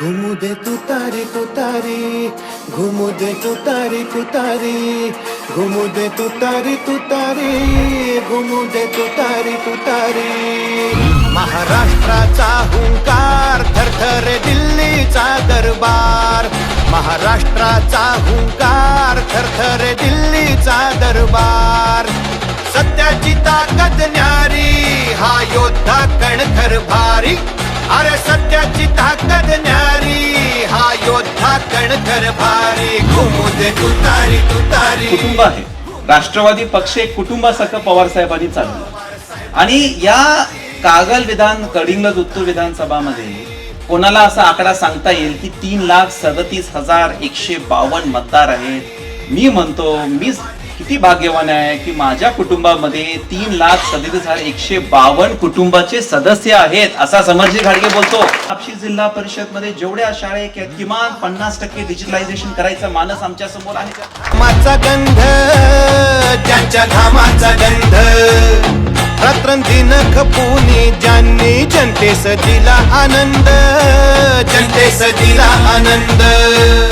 घुमू दे तू तारी तू तारी घुमू दे तू तारी तू तारी घुमू दे तू तारी तू तारी घुमू दे तू तारी तू तारी महाराष्ट्राचा हुंकार थरथर दिल्लीचा दरबार. महाराष्ट्राचा हुंकार थरथर दिल्लीचा दरबार. सत्याची ताकद भारी घुमू दे तुतारी तुतारी. कुटुंब आहे. राष्ट्रवादी पक्ष एक कुटुंबासारखं पवार साहेबांनी चालवलं. आणि या कागल विधान कडिंगज उत्तर विधानसभामध्ये कोणाला असा आकडा सांगता येईल की तीन लाख सदतीस हजार एकशे बावन्न मतदार आहेत? मी म्हणतो मी किती भाग्यवान आहे की माझ्या कुटुंबामध्ये तीन लाख सदतीस हजार एकशे बावन्न कुटुंबाचे सदस्य आहेत असा समर्जी घाडगे बोलतो. आपशी जिल्हा परिषदमध्ये जेवढ्या शाळा आहेत किमान पन्नास टक्के डिजिटलायझेशन करायचा मानस आमच्यासमोर आहे. घामाचा गंध ज्यांच्या घामाचा गंध. रात्रंदिन खपुनी ज्यांनी जनतेस दिला आनंद जनतेस दिला आनंद.